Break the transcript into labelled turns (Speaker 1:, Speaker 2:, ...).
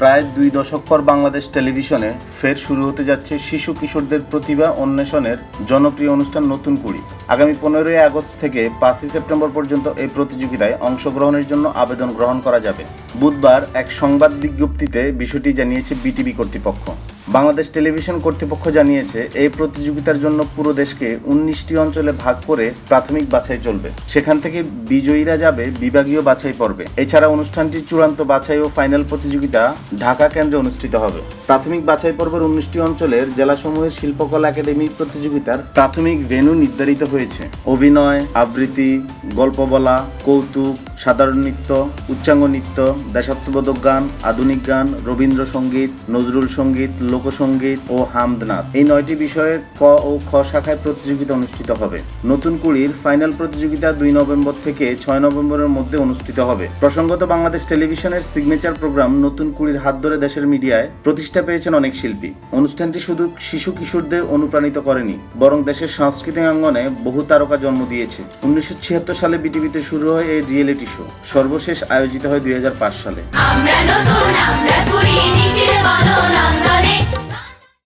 Speaker 1: প্রায় দুই দশক পর বাংলাদেশ টেলিভিশনে ফের শুরু হতে যাচ্ছে শিশু কিশোরদের প্রতিভা অন্বেষণের জনপ্রিয় অনুষ্ঠান নতুন কুড়ি। আগামী পনেরোই আগস্ট থেকে পাঁচই সেপ্টেম্বর পর্যন্ত এই প্রতিযোগিতায় অংশগ্রহণের জন্য আবেদন গ্রহণ করা যাবে। বুধবার এক সংবাদ বিজ্ঞপ্তিতে বিষয়টি জানিয়েছে বিটিভি কর্তৃপক্ষ। বাংলাদেশ টেলিভিশন কর্তৃপক্ষ জানিয়েছে, এই প্রতিযোগিতার জন্য পুরো দেশকে উনিশটি অঞ্চলে ভাগ করে প্রাথমিক বাছাই চলবে। সেখান থেকে বিজয়ীরা যাবে, বিভাগীয় বাছাই পর্বে। এছাড়া অনুষ্ঠানটির চূড়ান্ত বাছাই ও ফাইনাল প্রতিযোগিতা ঢাকা কেন্দ্রে অনুষ্ঠিত হবে। প্রাথমিক বাছাই পর্বের উনিশটি অঞ্চলের জেলাসমূহের শিল্পকলা একাডেমি প্রতিযোগিতার প্রাথমিক ভেন্যু নির্ধারিত হয়েছে। অভিনয়, আবৃত্তি গল্প বলা, কৌতুক, সাধারণ নৃত্য, উচ্চাঙ্গ নৃত্য, দেশাত্মবোধক গান, আধুনিক গান, রবীন্দ্রসঙ্গীত, নজরুল সংগীত, লোকসঙ্গীত ও হামদনাথ এই নয়টি বিষয়ে ক ও খ শাখায় প্রতিযোগিতা অনুষ্ঠিত হবে। নতুন কুড়ির ফাইনাল প্রতিযোগিতা দুই নভেম্বর থেকে ছয় নভেম্বরের মধ্যে অনুষ্ঠিত হবে। প্রসঙ্গত বাংলাদেশ টেলিভিশনের সিগনেচার প্রোগ্রাম নতুন কুড়ির হাত ধরে দেশের মিডিয়ায় প্রতিষ্ঠা পেয়েছেন অনেক শিল্পী। অনুষ্ঠানটি শুধু শিশু কিশোরদের অনুপ্রাণিত করেনি, বরং দেশের সাংস্কৃতিক অঙ্গনে বহু তারকা জন্ম দিয়েছে। উনিশশো ছিয়াত্তর সালে বিটিভিতে শুরু হয় এই রিয়েলিটি শো। সর্বশেষ আয়োজিত হয় দুই
Speaker 2: হাজার পাঁচ সালে।